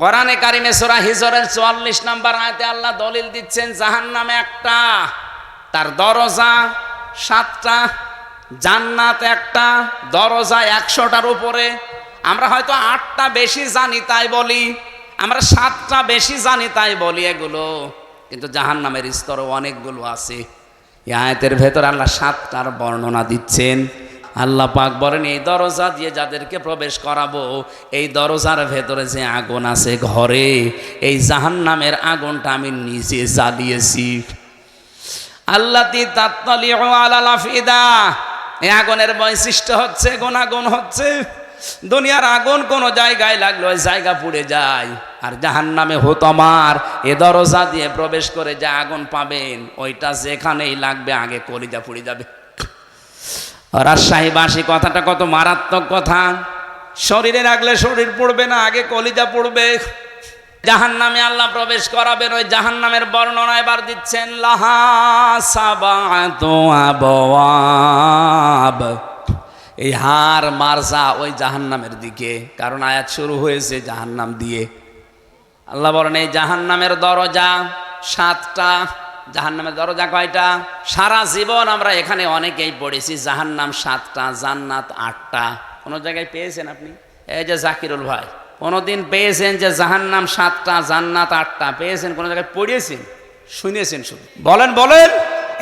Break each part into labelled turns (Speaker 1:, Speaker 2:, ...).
Speaker 1: কোরআনে কারিমে সোরা হিজরের চুয়াল্লিশ নাম্বার আয়তে আল্লাহ দলিল দিচ্ছেন জাহান নামে একটা, তার দরজা সাতটা, জান্নাত একটা, দরজা একশোটার উপরে। আমরা হয়তো আটটা বেশি জানি তাই বলি, আমরা সাতটা বেশি জানি তাই বলি এগুলো, কিন্তু জাহান নামের স্তরও অনেকগুলো আছে। এই আয়াতের ভেতর আল্লাহ সাতটার বর্ণনা দিচ্ছেন। আল্লাহ পাক বলেন, এই দরজা দিয়ে যাদেরকে প্রবেশ করাবো, এই দরজার ভেতরে যে আগুন আছে ঘরে, এই জাহান নামের আগুনটা আমি নিজে জ্বালিয়েছি। আল্লাহ আলালাফিদা এই আগুনের বৈশিষ্ট্য হচ্ছে, গুণাগুণ হচ্ছে। দুনিয়ার আগুন কোনো জায়গায় লাগল ওই জায়গা পুড়ে যায়। আর জাহান নামে হতমার এ দরজা দিয়ে প্রবেশ করে যে আগুন পাবেন, ওইটা যেখানেই লাগবে আগে কলিজা পুড়ে যাবে। রাজশাহীবাসী কথাটা কত মারাত্মক কথা। শরীরে রাখলে শরীর পড়বে না, আগে কলিজা পড়বে। জাহান নামে আল্লাহ প্রবেশ করাবেন, ওই জাহান নামের বর্ণনা এবার দিচ্ছেন এই হার মারজা ওই জাহান নামের দিকে, কারণ আয়াত শুরু হয়েছে জাহান নাম দিয়ে। আল্লাহ বলেন, এই জাহান নামের দরজা সাতটা জাহান নামের দরজা কয়টা? সারা জীবন আমরা এখানে অনেকেই পড়েছি জাহান নাম সাতটা, জান্নাত আটটা। কোনো জায়গায় পেয়েছেন আপনি? এই যে জাকিরুল ভাই, কোনোদিন পেয়েছেন যে জাহান নাম সাতটা, জান্নাত আটটা? পেয়েছেন? কোনো জায়গায় পড়িয়েছেন শুনেছেন শুধু। বলেন বলেন।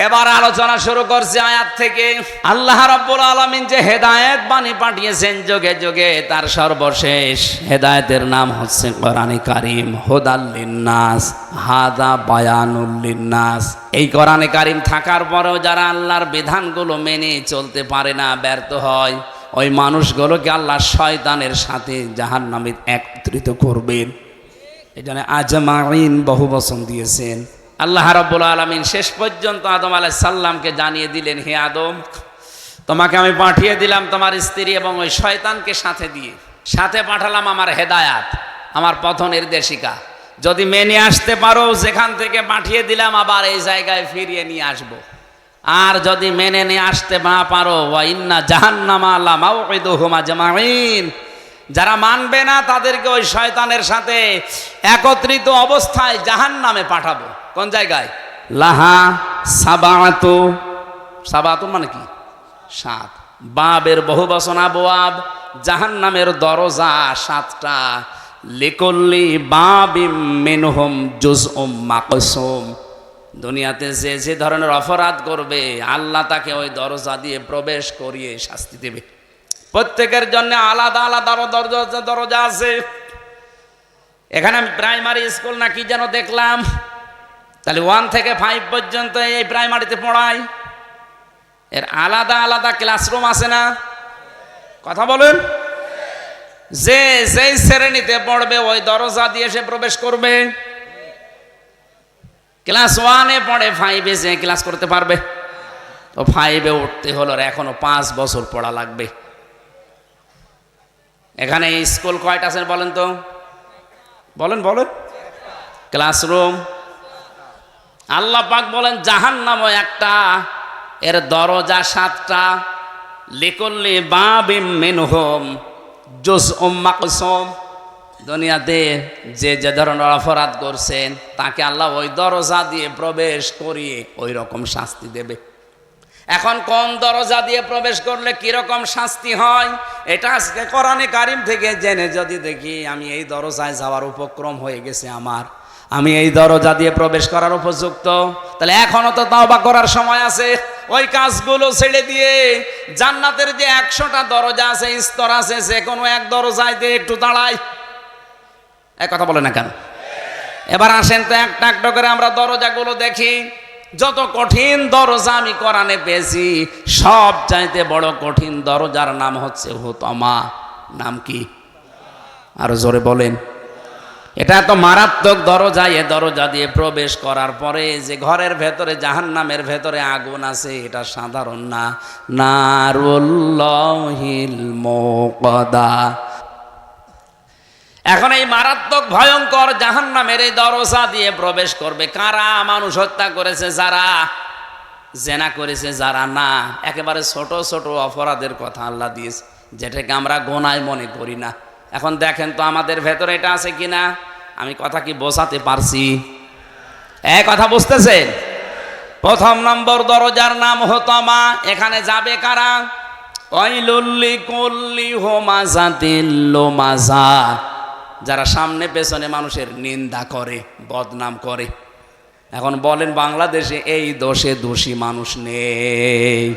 Speaker 1: এবার আলোচনা শুরু করছে আয়াত থেকে। আল্লাহ রাব্বুল আলামিন যে হেদায়েত বাণী পাঠিয়েছেন যোগে যোগে, তার সর্বশেষ হেদায়েতের নাম হচ্ছে কোরআনে কারিম হুদাল্লিন্নাস হাদা বায়ানুল্লিন্নাস এই কোরআনে কারিম থাকার পরেও যারা আল্লাহর বিধানগুলো মেনে চলতে পারে না, ব্যর্থ হয়, ওই মানুষগুলোকে আল্লাহ শয়তানের সাথে জাহান নামে একত্রিত করবেন। এই জন্য আজমাইন বহু বচন দিয়েছেন। আল্লাহ রব্বুল আলমিন শেষ পর্যন্ত আদম আলাহ সাল্লামকে জানিয়ে দিলেন, হে আদম, তোমাকে আমি পাঠিয়ে দিলাম তোমার স্ত্রী এবং ওই শয়তানকে সাথে দিয়ে। সাথে পাঠালাম আমার হেদায়াত, আমার পথ নির্দেশিকা। যদি মেনে আসতে পারো, যেখান থেকে পাঠিয়ে দিলাম, আবার এই জায়গায় ফিরিয়ে নিয়ে আসব। আর যদি মেনে নিয়ে আসতে না পারো ওয়াইন্না জাহান্নামা লামাও হুমা জামাইন যারা মানবে না, তাদেরকে ওই শয়তানের সাথে একত্রিত অবস্থায় জাহান নামে পাঠাবো। কোন জায়গায়? লাহা সাবাতু। সাবাতু মানে কি? সাত। বাবের বহু বসনা বোয়াব জাহান নামের দরজা সাতটা। লিকল্লি মিনহুম জুজ ওম মাকসুম। দুনিয়াতে যে যে ধরনের অপরাধ করবে, আল্লাহ তাকে ওই দরজা দিয়ে প্রবেশ করিয়ে শাস্তি দেবে। প্রত্যেকের জন্য আলাদা আলাদা দরজা দরজা আছে। এখানে আমি প্রাইমারি স্কুল না কি যেন দেখলাম। তাহলে ওয়ান থেকে ফাইভ পর্যন্ত এই প্রাইমারিতে পড়াই। এর আলাদা আলাদা ক্লাসরুম আছে না? কথা বলুন। যে যেই শ্রেণীতে পড়বে, ওই দরজা দিয়ে সে প্রবেশ করবে। ক্লাস ওয়ানে পড়ে ফাইভে যে ক্লাস করতে পারবে। তো ফাইভে উঠতে হলো এখনও পাঁচ বছর পড়া লাগবে। এখানে স্কুল কয়টা আছেন বলেন তো? বলেন বলেন। ক্লাসরুম। আল্লাহ পাক বলেন জাহান নাম একটা, এর দরজা সাতটা। লিকল্লি মিনহুম জুস উম্মাকসম দুনিয়াতে যে যে ধরনের অপরাধ করছেন, তাকে আল্লাহ ওই দরজা দিয়ে প্রবেশ করিয়ে ওই রকম শাস্তি দেবে। এখন কোন দরজা দিয়ে প্রবেশ করলে কীরকম শাস্তি হয়? এটা আজকে কোরআনে কারিম থেকে জেনে যদি দেখি, আমি এই দরজায় যাওয়ার উপক্রম হয়ে গেছে আমার। আমি এই দরজা দিয়ে প্রবেশ করার উপযুক্ত। তাহলে এখনও তো তাওবা করার সময় আছে। ওই কাজগুলো ছেড়ে দিয়ে জান্নাতের যে একশোটা দরজা আছে, স্তর আছে, যে কোনো এক দরজায় দিয়ে একটু দাঁড়াই। এক কথা বলে না কেন? এবার আসেন তো একটা একটা করে আমরা দরজাগুলো দেখি। যত কঠিন দরজা আমি কোরআনে পেয়েছি, সব চাইতে বড় কঠিন দরজার নাম হচ্ছে হুতমা নাম কি? আরও জোরে বলেন। এটা এত মারাত্মক দরজা, এ দরজা দিয়ে প্রবেশ করার পরে যে ঘরের ভেতরে জাহান নামের ভেতরে আগুন আছে, এটা সাধারণ না। নারুল্লাহিল মোকদা এখন এই মারাত্মক, ভয়ঙ্কর জাহান নামের এই দরজা দিয়ে প্রবেশ করবে। কারা মানুষ হত্যা করেছে, যারা জেনা করেছে, যারা না? একেবারে ছোট ছোট অপরাধের কথা আল্লাহ দিয়েছে, যেটাকে আমরা গোনায় মনে করি না। এখন দেখেন তো আমাদের ভেতরে এটা আছে কিনা আমি কথা কি বোঝাতে পারছি? এক কথা বুঝতেছেন? প্রথম নম্বর দরজার নাম হতমা, এখানে যাবে কারা? ওয়াইলুল্লি কুল্লি হোমাজাতিল্লো মাজা যারা সামনে পেছনে মানুষের নিন্দা করে, বদনাম করে। এখন বলেন বাংলাদেশে এই দোষে দোষী মানুষ নেই।